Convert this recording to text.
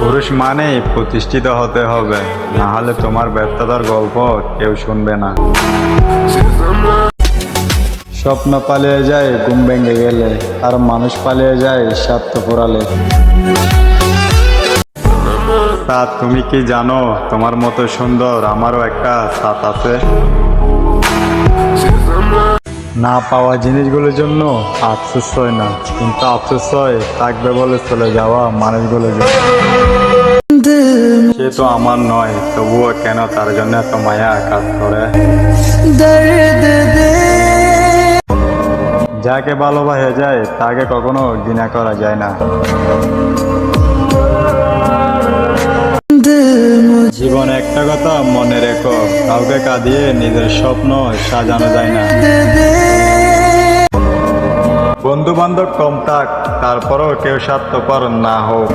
পুরুষ মানেই প্রতিষ্ঠিত হতে হবে। না হলে তোমার ব্যর্থতার গল্প কেউ শুনবে না। স্বপ্ন পালিয়ে যায়, ঘুম ভেঙে গেলে। আর মানুষ পালিয়ে যায়, স্বার্থ পোড়ালে। তা তুমি কি জানো? তোমার মতো সুন্দর আমারও একটা সাথ আছে। না পাওয়া জিনিসগুলোর জন্য আফসোস হয় না। কিন্তু আফসোস হয়, থাকবে বলে চলে যাওয়া মানুষগুলোর জন্য। সে তো আমার নয়, তবুও কেন তার জন্য এত মায়া কাজ করে? যাকে ভালোবাসা যায়, তাকে কখনো ঘৃণা করা যায় না। জীবন একটা কথা মনে রেখো, কাউকে কাঁদিয়ে নিজের স্বপ্ন সাজানো যায় না। বন্ধুবান্ধব কম থাক তারপরও কেউ স্বার্থপর না হোক।